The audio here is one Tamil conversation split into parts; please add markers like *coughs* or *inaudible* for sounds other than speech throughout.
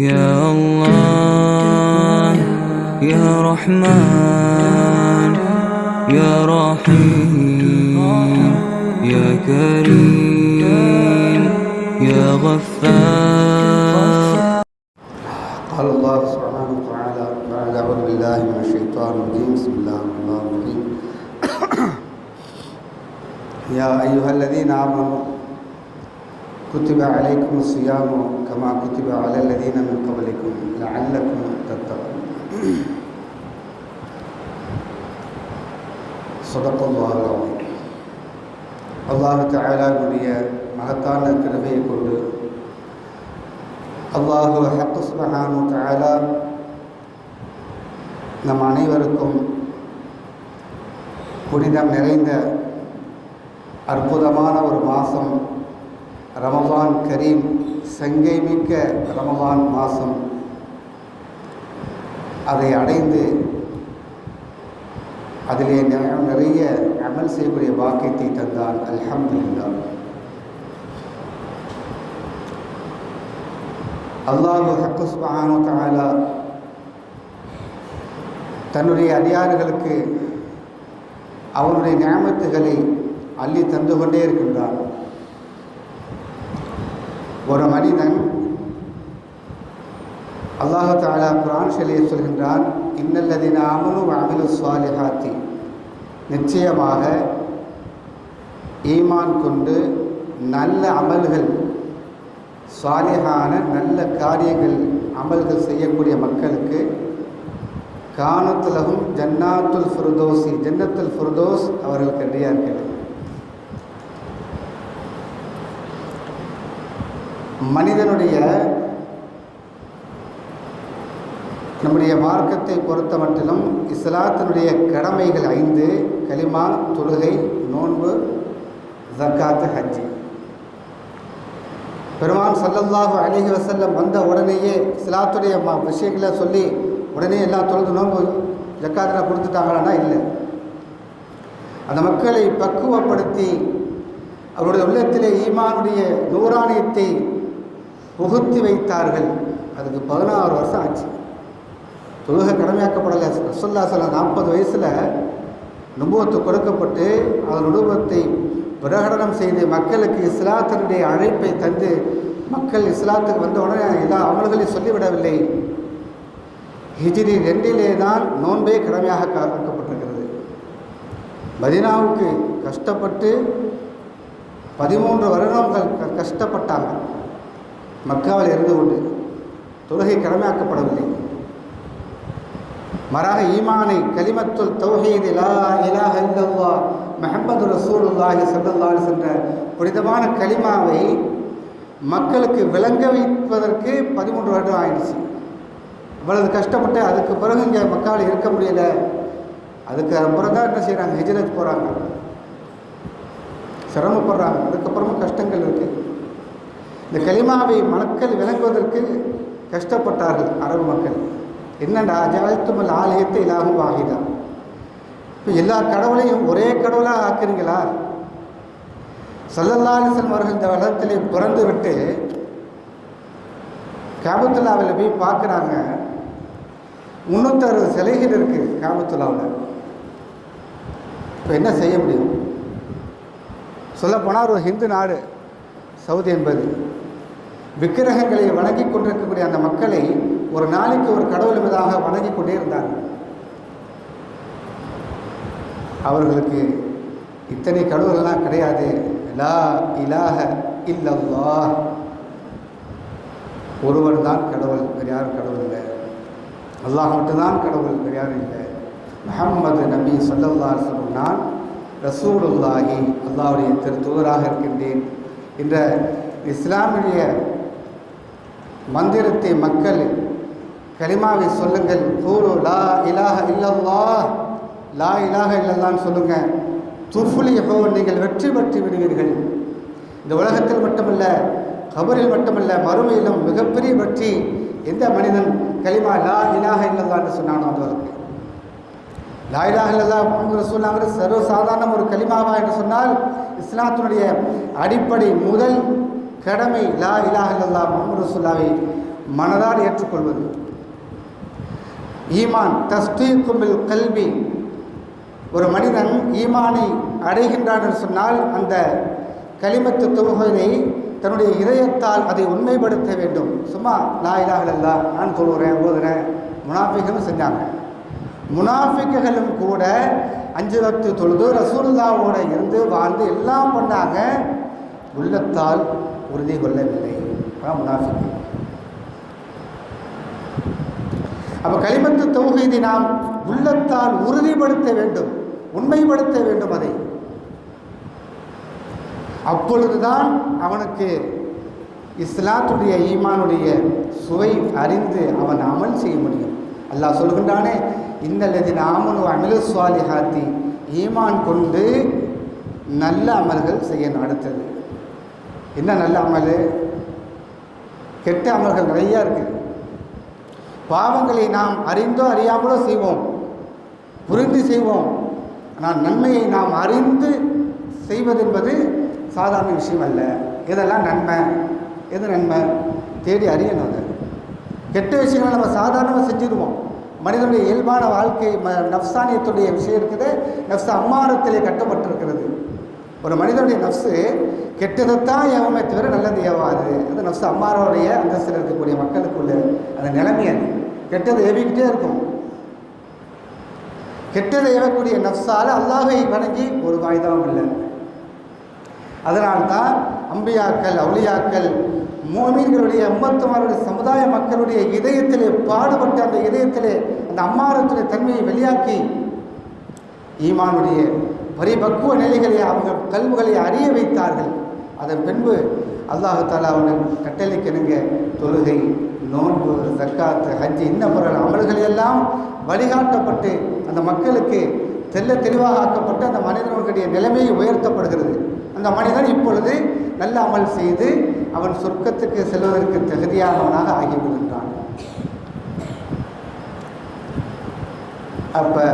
يا الله يا رحمن يا رحيم يا كريم يا غفار. قال الله سبحانه وتعالى بعد أعوذ بالله من الشيطان الرجيم. بسم الله الرحمن الرحيم. *coughs* يا أيها الذين آمنوا كتب عليكم الصيام كما كتب على الذين من قبلكم لعلكم تتقون صدق الله العظيم அல்லாஹு தாலாவுடைய மகத்தான கிருபையை கொண்டு அல்லாஹு ஹக்கு சுபஹானு தஆலா நம் அனைவருக்கும் புனிதம் நிறைந்த அற்புதமான ஒரு மாதம் ரமலான் கரீம் சங்கை மிக்க ரமலான் மாதம் அதை அடைந்து அதிலே நிறைய அமல் செய்யக்கூடிய வாக்கியத்தை தந்தான். அல்ஹம்துலில்லாஹ். அல்லாஹு ஹக்கு சுபஹானு தன்னுடைய அடியாறுகளுக்கு அவனுடைய நியமத்துகளை அள்ளி தந்து கொண்டே இருக்கின்றான். ஒரு மனிதன் அல்லாஹு தாலா குரான் ஷெலியை சொல்கின்றான் இன்னல்லதின அமலு அமிலு சுவாலிஹாத்தி நிச்சயமாக ஈமான் கொண்டு நல்ல அமல்கள் சாலிஹான நல்ல காரியங்கள் அமல்கள் செய்யக்கூடிய மக்களுக்கு காணத்துலகும் ஜன்னாத்துல் ஃபுர்தோசி ஜன்னத்துல் ஃபுர்தோஸ் அவர்களுக்கு ரெடியாக இருக்கிறது மனிதனுடைய நம்முடைய மார்க்கத்தை பொறுத்த மட்டிலும் இஸ்லாத்தினுடைய கடமைகள் ஐந்து கலிமா தொழுகை நோன்பு ஜக்காத்து ஹஜ்ஜி. பெருமான் சல்லல்லாஹு அலிஹி வசல்லம் வந்த உடனேயே இஸ்லாத்துடைய ம விஷயங்களை சொல்லி உடனே எல்லாம் தொழுது நோன்பு ஜக்காத்தில் கொடுத்துட்டாங்களான்னா இல்லை. அந்த மக்களை பக்குவப்படுத்தி அவருடைய உள்ளத்திலே ஈமானுடைய நூறாணியத்தை புகுத்தி வைத்தார்கள். அதுக்கு பதினாறு வருஷம் ஆச்சு. தொழுகை கடமையாக்கப்படலை. ரசல்லா சில நாற்பது வயசில் நுபுவத்து கொடுக்கப்பட்டு அதன் நுபுவத்தை பிரகடனம் செய்து மக்களுக்கு இஸ்லாத்தினுடைய அழைப்பை தந்து மக்கள் இஸ்லாத்துக்கு வந்தவுடனே எல்லா அவர்களையும் சொல்லிவிடவில்லை. ஹிஜிரி ரெண்டிலே தான் நோன்பே கடமையாக காக்கப்பட்டிருக்கிறது மதினாவுக்கு கஷ்டப்பட்டு பதிமூன்று வருடங்கள் க- கஷ்டப்பட்டாங்க. மக்காவில் இருந்து கொண்டு தொழுகை கடமையாக்கப்படவில்லை. மராக ஈமானை கலிமத்துல் தௌஹீத் லா இலாஹ இல்லல்லாஹ் முஹம்மது ரசூலுல்லாஹி ஸல்லல்லாஹு சென்ற புனிதமான கலிமாவை மக்களுக்கு விளங்க வைப்பதற்கு பதிமூன்று வருடம் ஆயிடுச்சு. இவ்வளவு கஷ்டப்பட்டு அதுக்கு பிறகு இங்கே மக்கள் இருக்க முடியல. அதுக்கு அப்புறம் என்ன செய்கிறாங்க ஹிஜரத் போகிறாங்க சிரமப்படுறாங்க. அதுக்கப்புறமும் கஷ்டங்கள் இருக்குது இந்த கலிமாவை மக்கள் விளங்குவதற்கு கஷ்டப்பட்டார்கள் அரபு மக்கள். என்னடா ஜாழ்த்துமல் ஆலயத்தை இலாகும் வாகிதா இப்போ எல்லா கடவுளையும் ஒரே கடவுளாக ஆக்குறீங்களா? சல்லல்லாலிசன் அவர்கள் இந்த வளத்திலே பிறந்து விட்டு காபத்துல்லாவில் போய் பார்க்குறாங்க. முந்நூற்றறுபது சிலைகள் இருக்குது காபத்துல்லாவில். இப்போ என்ன செய்ய முடியும்? சொல்லப்போனால் ஒரு ஹிந்து நாடு சவுதி என்பது. விக்கிரகங்களை வணங்கி கொண்டிருக்கக்கூடிய அந்த மக்களை ஒரு நாளைக்கு ஒரு கடவுள் மீதாக வணங்கி கொண்டே இருந்தார்கள் அவர்களுக்கு இத்தனை கடவுள்லாம் கிடையாது. லா இலாக இல்லல்லா ஒருவர் தான் கடவுள் வேறு யாரும் கடவுள் இல்லை. அல்லாஹ் மட்டும்தான் கடவுள் வேறு யாரும் இல்லை. முஹம்மது நபி ஸல்லல்லாஹு அலைஹி வஸல்லம் நான் ரசூலுல்லாஹி திரு தூதராக இருக்கின்றேன். என்ற இஸ்லாமிய மந்திரத்தை மக்கள் கலிமாவை சொல்லுங்கள். கூறு லா இலாஹ இல்லல்லா லா இலாக இல்லல்லான்னு சொல்லுங்க. துஃபுலிஹோ நீங்கள் வெற்றி பெற்று விடுவீர்கள். இந்த உலகத்தில் மட்டுமல்ல கபரில் மட்டுமல்ல மறுமையிலும் மிகப்பெரிய வெற்றி எந்த மனிதன் கலிமா லா இலாக இல்லல்லான்னு சொன்னானோ அவருக்கு லா இலாக இல்லல்லா முகமது ரசூல்லாங்கிறது சர்வசாதாரண ஒரு கலிமாவா என்று சொன்னால் இஸ்லாத்தினுடைய அடிப்படை முதல் கடமை லா இலாஹ இல்லல்லா முகமது ரசூல்லாவை மனதால் ஏற்றுக்கொள்வது. ஈமான் தஸ்தீக்கும்பில் கல்வி ஒரு மனிதன் ஈமானை அடைகின்றான் என்று சொன்னால் அந்த களிமத்து தொகுதியை தன்னுடைய இதயத்தால் அதை உண்மைப்படுத்த வேண்டும். சும்மா லா இலாக இல்லா நான் சொல்லுறேன் ஓதுறேன். முனாஃபிகளும் செஞ்சாங்க. முனாஃபிக்குகளும் கூட அஞ்சு வக்து தொழுது ரசூல்லாவோட இருந்து வாழ்ந்து எல்லாம் பண்ணாங்க. உள்ளத்தால் உறுதி கொள்ளவில்லை. அதான் முனாஃபிக்கு. அப்போ களிமத்து தொகுதி நாம் உள்ளத்தால் உறுதிப்படுத்த வேண்டும். உண்மைப்படுத்த வேண்டும் அதை. அப்பொழுதுதான் அவனுக்கு இஸ்லாத்துடைய ஈமானுடைய சுவை அறிந்து அவன் அமல் செய்ய முடியும். அல்லாஹ் சொல்கின்றானே இன்னல்லதின் அமில அமிலு சுவாலிஹாத்தி ஈமான் கொண்டு நல்ல அமல்கள் செய்ய நடத்தது என்ன நல்ல அமல்? கெட்ட அமல்கள் நிறையா இருக்குது பாவங்களை நாம் அறிந்தோ அறியாமலோ செய்வோம். புரிந்து செய்வோம். ஆனால் நன்மையை நாம் அறிந்து செய்வதென்பது சாதாரண விஷயம் அல்ல. இதெல்லாம் நன்மை? எது நன்மை? தேடி அறியணும் அதை. கெட்ட விஷயங்களை நம்ம சாதாரணமாக செஞ்சிருவோம். மனிதனுடைய இயல்பான வாழ்க்கை ம நப்சானியத்துடைய விஷயம் இருக்குது. நப்சு அம்மாரத்திலே கட்டப்பட்டிருக்கிறது. ஒரு மனிதனுடைய நப்சு கெட்டதைத்தான் ஏவமே தவிர நல்லது ஏவாது அந்த நப்சு அம்மாரோடைய அந்தஸ்தில் இருக்கக்கூடிய மக்களுக்குள்ள அந்த நிலைமை அது. கெட்டதை ஏவிக்கிட்டே இருக்கும். கெட்டதை ஏவக்கூடிய நஃப்ஸால் அல்லாஹை வணங்கி ஒரு வாய்தாவும் இல்லை. அதனால்தான் அம்பியாக்கள் அவுளியாக்கள் மோமீன்களுடைய உம்மத்துமாருடைய சமுதாய மக்களுடைய இதயத்திலே பாடுபட்டு அந்த இதயத்திலே அந்த அம்மாரத்துடைய தன்மையை வெளியாக்கி ஈமானுடைய பரிபக்குவ நிலைகளை அவங்க கல்வுகளை அறிய வைத்தார்கள். அதன் பின்பு அல்லாஹு தாலா அவனுக்கு கட்டளைக்கிணங்க தொழுகை நோன்பு ஜக்காத்து ஹஜ்ஜி இன்ன பிற அமல்கள் எல்லாம் வழிகாட்டப்பட்டு அந்த மக்களுக்கு தெல்ல தெளிவாக ஆக்கப்பட்டு அந்த மனிதனுடைய நிலைமை உயர்த்தப்படுகிறது. அந்த மனிதன் இப்பொழுது நல்ல அமல் செய்து அவன் சொர்க்கத்துக்கு செல்வதற்கு தகுதியானவனாக ஆகிவிடுகின்றான். அப்போ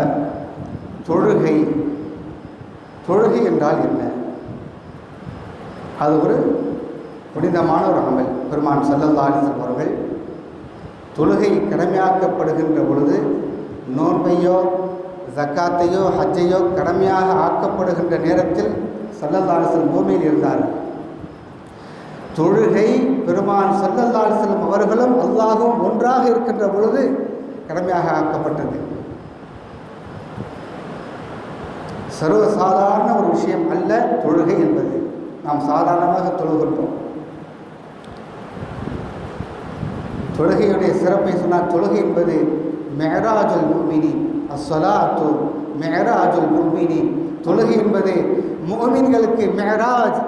தொழுகை தொழுகை என்றால் என்ன? அது ஒரு புனிதமான ஒரு அமல். பெருமான் செல்லல்லாலிசம் அவர்கள் தொழுகை கடமையாக்கப்படுகின்ற பொழுது நோன்பையோ ஜக்காத்தையோ ஹஜ்ஜையோ கடமையாக ஆக்கப்படுகின்ற நேரத்தில் சல்லல்லாலிசம் பூமியில் இருந்தார்கள் தொழுகை பெருமான் சல்லல்லாலிசலம் அவர்களும் அல்லாகவும் ஒன்றாக இருக்கின்ற பொழுது கடமையாக ஆக்கப்பட்டது. சர்வசாதாரண ஒரு விஷயம் அல்ல தொழுகை என்பது. நாம் சாதாரணமாக தொழுகின்றோம். தொழுகையுடைய சிறப்பை சொன்னால் தொழுகை என்பது மெஹராஜுல் முமினி அத்து மெஹராஜுல் முமினி தொழுகை என்பது முகமீன்களுக்கு மெஹராஜ்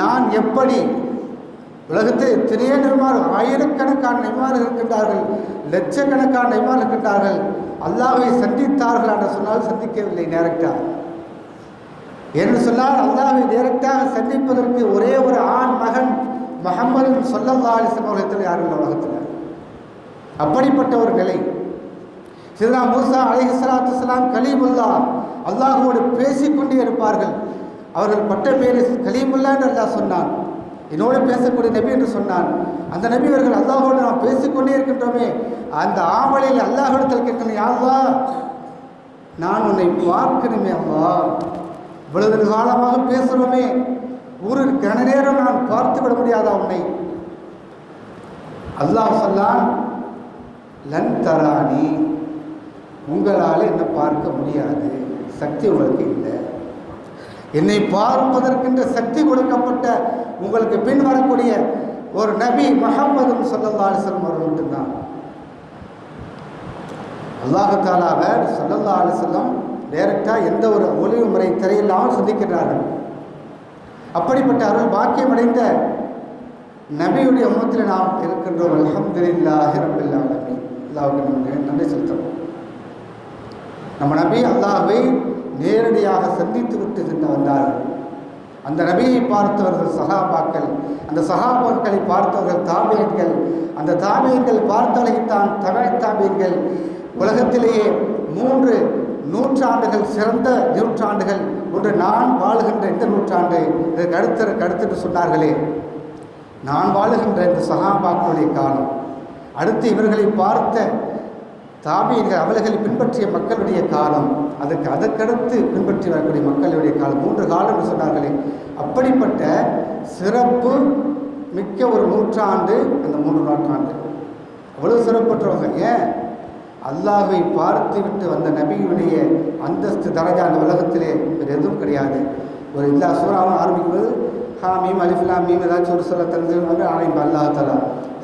நான் எப்படி உலகத்தில் எத்தனையோ நிர்மார் ஆயிரக்கணக்கான நிர்மார் இருக்கின்றார்கள் லட்சக்கணக்கான நிர்மார் இருக்கின்றார்கள் அல்லாஹை சந்தித்தார்கள் என்று சொன்னால் சந்திக்கவில்லை நேரக்டாக என்று சொன்னால் அல்லாஹை நேரக்டாக சந்திப்பதற்கு ஒரே ஒரு ஆண் மகன் முகமது சொல்லல்லா அலிஸ்லாம் உலகத்தில் யாரும் இல்லை உலகத்தில். அப்படிப்பட்ட ஒரு நிலை. சிதனா மூசா அலி சலாத்து சலாம் கலீமுல்லா அல்லாஹுவோடு பேசிக்கொண்டே இருப்பார்கள். அவர்கள் பட்ட பேர் கலீமுல்லா என்று அல்லாஹ் சொன்னான். என்னோடு பேசக்கூடிய நபி என்று சொன்னான். அந்த நபி அவர்கள் அல்லாஹோடு நாம் பேசிக்கொண்டே இருக்கின்றோமே அந்த ஆவலில் அல்லாஹிடத்தில் கேட்கணும் யாருவா நான் உன்னை பார்க்கணுமே அம்மா இவ்வளவு காலமாக பேசுகிறோமே ஒரு கன நேரம் நான் பார்த்து விட முடியாதா உன்னை? அல்லாஹ் சொல்லான் லன் தராணி உங்களால் என்னை பார்க்க முடியாது. சக்தி உங்களுக்கு இல்லை. என்னை பார்ப்பதற்கென்ற சக்தி கொடுக்கப்பட்ட உங்களுக்கு பின் வரக்கூடிய ஒரு நபி முகம்மது சல்லல்லா அலிஸ்லம் அவர்கள் மட்டும்தான். அல்லாஹாலாவை சொல்லல்லா அலிஸ்லம் டைரக்டாக எந்த ஒரு ஒளிவு முறை திரையில்லாமல் சிந்திக்கிறார்கள். அப்படிப்பட்ட அருள் பாக்கியமடைந்த நபியுடைய உமத்தில் நாம் இருக்கின்றோம். அல்ஹம்துலில்லாஹி ரப்பில் ஆலமீன். அல்லாஹ்வுக்கு நம்ம நன்றி செலுத்துகிறோம். நம்ம நபி அல்லாஹ்வை நேரடியாக சந்தித்து விட்டு சென்று வந்தார்கள். அந்த நபியை பார்த்தவர்கள் சகாபாக்கள் அந்த சகாபாக்களை பார்த்தவர்கள் தாபியன்கள் அந்த தாபியன்கள் பார்த்தவர்களைத்தான் தமிழ் தாபியன்கள். உலகத்திலேயே மூன்று நூற்றாண்டுகள் சிறந்த நூற்றாண்டுகள் ஒன்று நான் வாழுகின்ற இந்த நூற்றாண்டு இதற்கு அடுத்த அடுத்துட்டு சொன்னார்களே. நான் வாழுகின்ற இந்த சகாபாக்களுடைய காலம். அடுத்து இவர்களை பார்த்த தாபியர்கள் அவர்களை பின்பற்றிய மக்களுடைய காலம். அதுக்கு அதற்கடுத்து பின்பற்றி வரக்கூடிய மக்களுடைய காலம். மூன்று காலம் என்று சொன்னார்களே. அப்படிப்பட்ட சிறப்பு மிக்க ஒரு நூற்றாண்டு அந்த மூன்று நூற்றாண்டு. அவ்வளோ பெற்றவர்கள் ஏன்? அல்லாஹை பார்த்து விட்டு வந்த நபியுடைய அந்தஸ்து தரஜா அந்த உலகத்திலே வேறு எதுவும் கிடையாது. ஒரு எல்லா சூறாவும் ஆரம்பிக்கும்போது ஹா மீம் அலிஃபுல்லா மீம் ஏதாச்சும் ஒரு சொல்ல தந்து வந்து ஆரம்பிப்பா அல்லாஹ் தலா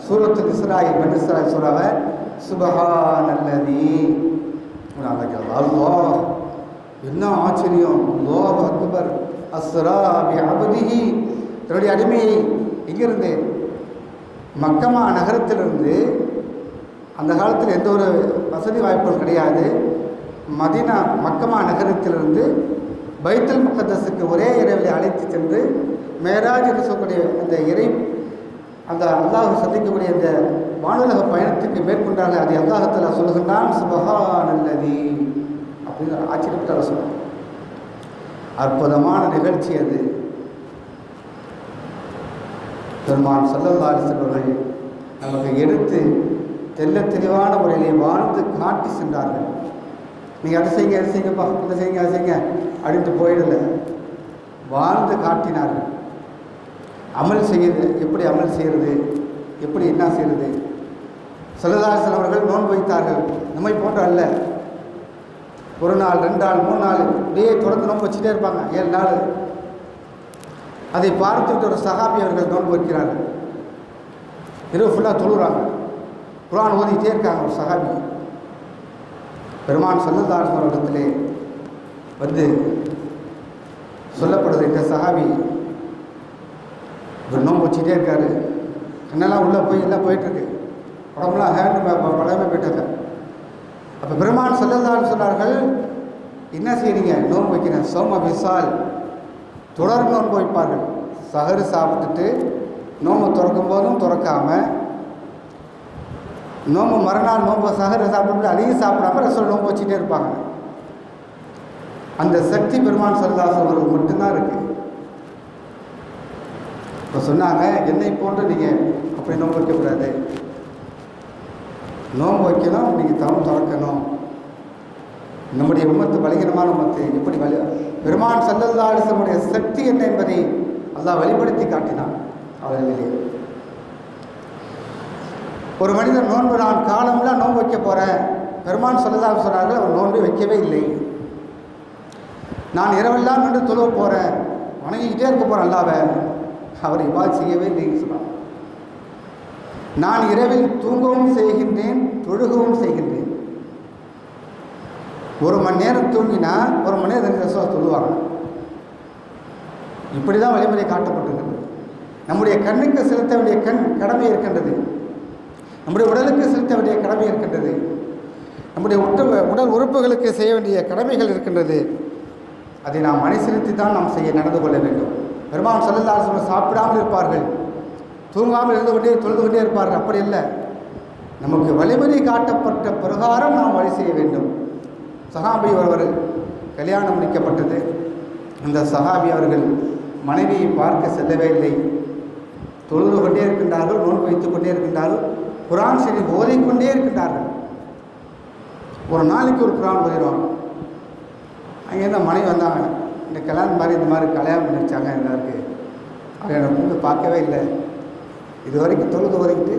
சூரத்து இஸ்ராய் பன் இஸ்ராயில் சூறாவை சுபஹானல்லதி அல்லாஹ் என்ன ஆச்சரியம்? அல்லாஹ் அக்பர் அஸ்ரா பி அபதிஹி. தன்னுடைய அடிமையை எங்கிருந்து? மக்கமா நகரத்திலிருந்து அந்த காலத்தில் எந்த ஒரு வசதி வாய்ப்பும் கிடையாது. மதினா மக்கமா நகரத்திலிருந்து பைத்தல் முகத்தஸுக்கு ஒரே இரவில் அழைத்து சென்று மேராஜ் என்று சொல்லக்கூடிய அந்த இறை அந்த அல்லாஹ் சந்திக்கக்கூடிய அந்த வானுலக பயணத்துக்கு மேற்கொண்டார்கள் அதை அல்லாஹத்தில் சொல்லுகின்றான் சுபகானல்லதி அப்படின்னு ஆச்சரியப்பட்டார சொல்லுவோம் அற்புதமான நிகழ்ச்சி அது. பெருமான் சல்லல்லா செல்வர்கள் நமக்கு எடுத்து தெல்ல தெளிவான முறையிலே வாழ்ந்து காட்டி சென்றார்கள். நீங்கள் அதை செய்யுங்க அதை செய்யுங்கப்பா இதை செய்யுங்க அதை செய்யுங்க அப்படின்ட்டு போயிடல. வாழ்ந்து காட்டினார்கள். அமல் செய்யுது எப்படி அமல் செய்கிறது எப்படி என்ன செய்கிறது சிலதாசன் அவர்கள் நோன்பு வைத்தார்கள். நம்மை போன்ற அல்ல. ஒரு நாள் ரெண்டு நாள் மூணு நாள் இப்படியே தொடர்ந்து நோன்பு வச்சுட்டே இருப்பாங்க ஏழு நாள். அதை பார்த்துட்டு ஒரு சகாபி அவர்கள் நோன்பு வைக்கிறார்கள். இரவு ஃபுல்லாக தொழுகிறாங்க. குரான் ஓதிட்டே இருக்காங்க ஒரு சகாபி பெருமான் சல்லதாஸ் இடத்திலே வந்து சொல்லப்படுது இந்த சகாபி இவர் நோன்பு வச்சுட்டே இருக்காரு. கண்ணெல்லாம் உள்ளே போய் எல்லாம் போயிட்டுருக்கு. உடம்புலாம் ஹேண்டு பழமே போயிட்டாங்க. அப்போ பெருமான் செல்லந்தான்னு சொன்னார்கள் என்ன செய்றீங்க? நோன்பு வைக்கிறேன். சோம விசால். தொடர் நோன்பு வைப்பார்கள். சகரு சாப்பிட்டுட்டு நோம்பு திறக்கும் போதும் திறக்காமல் நோம்பு மறுநாள் நோம்பு சகரு சாப்பிட்டு அதையும் சாப்பிடாம ரசோல் நோம்பு வச்சுட்டே இருப்பாங்க. அந்த சக்தி பெருமான் சல்லாஸ் அவர்கள் மட்டும்தான் இருக்கு. இப்போ சொன்னாங்க என்னை போன்று நீங்கள் அப்படி நோன்பு வைக்கக்கூடாது. நோன்பு வைக்கணும் நீங்கள் தவம் திறக்கணும் நம்முடைய உமத்து பலகீனமான உமத்து எப்படி வலி பெருமான் சல்லல்லாசனுடைய சக்தி என்ன என்பதை அல்லாஹ் வெளிப்படுத்தி காட்டினான். அவர்களிலே ஒரு மனிதன் நோன்பு நான் காலம்லாம் நோன்பு வைக்க போகிறேன் பெருமான் சொல்லலாம் சொன்னார்கள் அவர் நோன்பு வைக்கவே இல்லை. நான் இரவெல்லாம் நின்று தொழுவ போகிறேன் வணங்கிக்கிட்டே இருக்க போகிறேன் அல்லாவை அவர் இவ்வாறு செய்யவே இல்லைன்னு சொன்னார் நான் இரவில் தூங்கவும் செய்கின்றேன் தொழுகவும் செய்கின்றேன். ஒரு மணி நேரம் தூங்கினா ஒரு மணி நேரம் ரெண்டு தொழுவாங்க இப்படி தான் வழிமுறை காட்டப்பட்டிருக்கிறது. நம்முடைய கண்ணுக்கு செலுத்த வேண்டிய கண் கடமை இருக்கின்றது. நம்முடைய உடலுக்கு செலுத்த வேண்டிய கடமை இருக்கின்றது. நம்முடைய உட்ட உடல் உறுப்புகளுக்கு செய்ய வேண்டிய கடமைகள் இருக்கின்றது. அதை நாம் அனுசரித்து தான் நாம் செய்ய நடந்து கொள்ள வேண்டும். பெருமான் சொல்லலால் சொல்ல சாப்பிடாமல் இருப்பார்கள். தூங்காமல் இருந்து கொண்டே தொழுது கொண்டே இருப்பார்கள். அப்படி இல்லை நமக்கு வழிமுறை காட்டப்பட்ட பிரகாரம் நாம் வழி செய்ய வேண்டும். சஹாபி ஒருவர் கல்யாணம் முடிக்கப்பட்டது. அந்த சஹாபி அவர்கள் மனைவியை பார்க்க செல்லவே இல்லை. தொழுது கொண்டே இருக்கின்றார்கள் நோன்பு வைத்துக் கொண்டே இருக்கின்றார்கள். குரான் சரி ஓதிக்கொண்டே இருக்கின்றார்கள். ஒரு நாளைக்கு ஒரு குரான் ஓதிடுவாங்க. அங்கேருந்து மனைவி வந்தாங்க. இந்த கல்யாணம் மாதிரி இந்த மாதிரி கல்யாணம் பண்ணி வச்சாங்க எல்லாருக்கு அவர் எனக்கு வந்து பார்க்கவே இல்லை. இது வரைக்கும் தொழுது வரைக்கிட்டு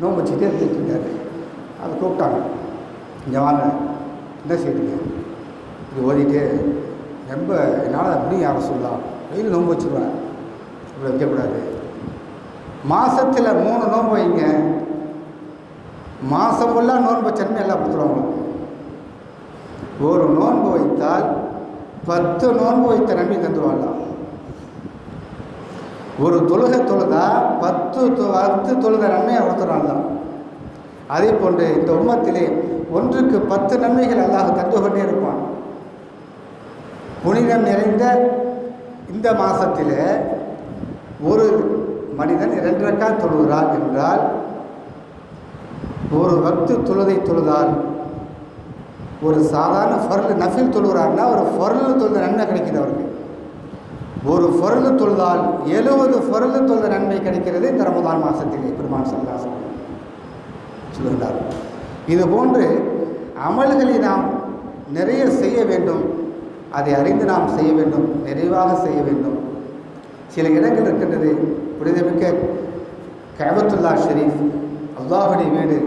நோன்பு வச்சுட்டே இருந்துட்டு அதை கூப்பிட்டாங்க. இங்கே வாங்க. என்ன செய்யுங்க இது ஓதிட்டு ரொம்ப என்னால் அப்படியும் யாரை சொல்லலாம் வெயில் நோன்பு வச்சுருவேன். இப்படி வைக்கக்கூடாது. மாதத்தில் மூணு நோம்பு வைங்க. மாதம் ஃபுல்லாக நோன்பு வச்சனமே எல்லாம் கொடுத்துருவாங்க. ஒரு நோன்பு வைத்தால் பத்து நோன்பு வைத்த நன்மை தந்துருவாங்களாம் ஒரு தொழுகை தொழுதா பத்து தொ- பத்து தொழுத நன்மையை கொடுத்துறாங்களாம் அதே போன்று இந்த உம்மத்திலே ஒன்றுக்கு பத்து நன்மைகள் அல்லாஹ் தந்து கொண்டே இருப்பான். புனிதம் நிறைந்த இந்த மாதத்தில் ஒரு மனிதன் இரண்டு ரக்கா தொழுகிறார் என்றால் ஒரு பக்து தொழுதை தொழுதால் ஒரு சாதாரண ஃபர்லு நஃபில் தொழுகிறாருன்னா ஒரு பொருள் தொழுத நன்மை கிடைக்கிது அவருக்கு. ஒரு பொருள் தொழுதால் எழுபது பொருள் தொழுத நன்மை கிடைக்கிறது இந்த ரமதான் மாதத்திலே பெருமான் சல்லாசம் சொல்லுகிறார் இது போன்று அமல்களை நாம் நிறைய செய்ய வேண்டும். அதை அறிந்து நாம் செய்ய வேண்டும். நிறைவாக செய்ய வேண்டும். சில இடங்கள் இருக்கின்றது. புனிதமிக்க கபத்துல்லா ஷெரீஃப் அல்லாஹுடைய வீடு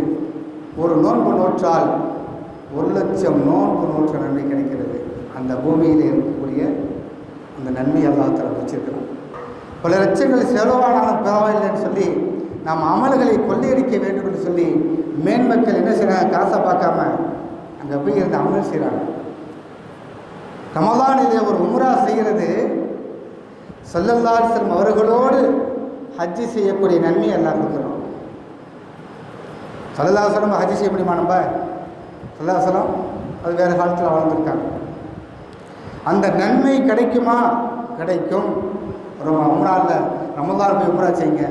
ஒரு நோன்பு நோற்றால் ஒரு லட்சம் நோன்பு நோற்ற நன்மை கிடைக்கிறது. அந்த பூமியில் இருக்கக்கூடிய அந்த நன்மை அல்லாஹ் வச்சிருக்கிறோம் பல லட்சங்கள் செலவானாலும் பரவாயில்லைன்னு சொல்லி நாம் அமல்களை கொள்ளையடிக்க வேண்டும் என்று சொல்லி மேன்மக்கள் என்ன செய்கிறாங்க காசை பார்க்காம அங்கே போய் இருந்து அமல் செய்கிறாங்க ரமதானிலே ஒரு உம்ரா செய்கிறது சல்லல்லாசலம் அவர்களோடு ஹஜ்ஜி செய்யக்கூடிய நன்மை எல்லாம் கொடுக்குறோம் சல்லல்லாசலம் ஹஜ்ஜி செய்ய முடியுமா நம்ம? சல்லாசலம் அது வேறு காலத்தில் வளர்ந்துருக்காங்க. அந்த நன்மை கிடைக்குமா? கிடைக்கும். ஒரு உம்ராவில் ரமதான் போய் உம்ரா செய்யுங்க.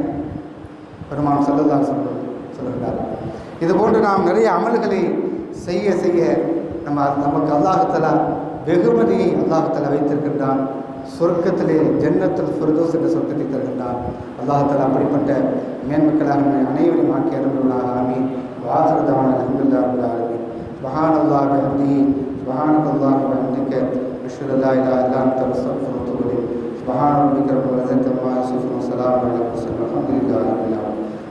பெருமான் சல்லல்லாஹு சொல்லுகிறார் இது போன்று நாம் நிறைய அமல்களை செய்ய செய்ய நம்ம நமக்கு அல்லாஹத்தலா வெகுமதியை அல்லாஹத்தலா வைத்திருக்கின்றான். சொர்க்கத்திலே ஜன்னத்தில் ஃபிரதோஸ் என்ற சொர்க்கத்தை தருகின்றார். அல்லாஹால அப்படிப்பட்ட மேன்மக்களாக அனைவரும் ஆக்கி அருள்களாக ஆமி வாசகதான அலமதுல்லா அருள்களாகவே மகான் அல்லாஹ் ஹந்தி மகானுக்கு அல்லாஹ் ஹந்திக்க விஷ்ணுல்லா இல்லா இல்லா தரசோலே மகான் விக்ரம் வரதன் தம்மா யூசுஃப் சலாம் அலைக்கும் சலாம் அலமதுல்லா அருள்களா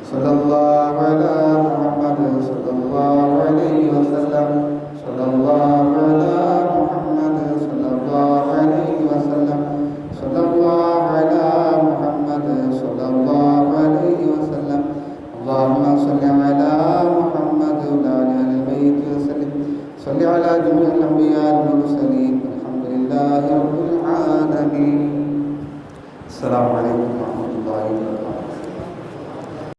சொல்லல்லாஹ் அலா முஹம்மது சொல்லல்லாஹ் அலைஹி வஸல்லம். சொல்லல்லாஹ்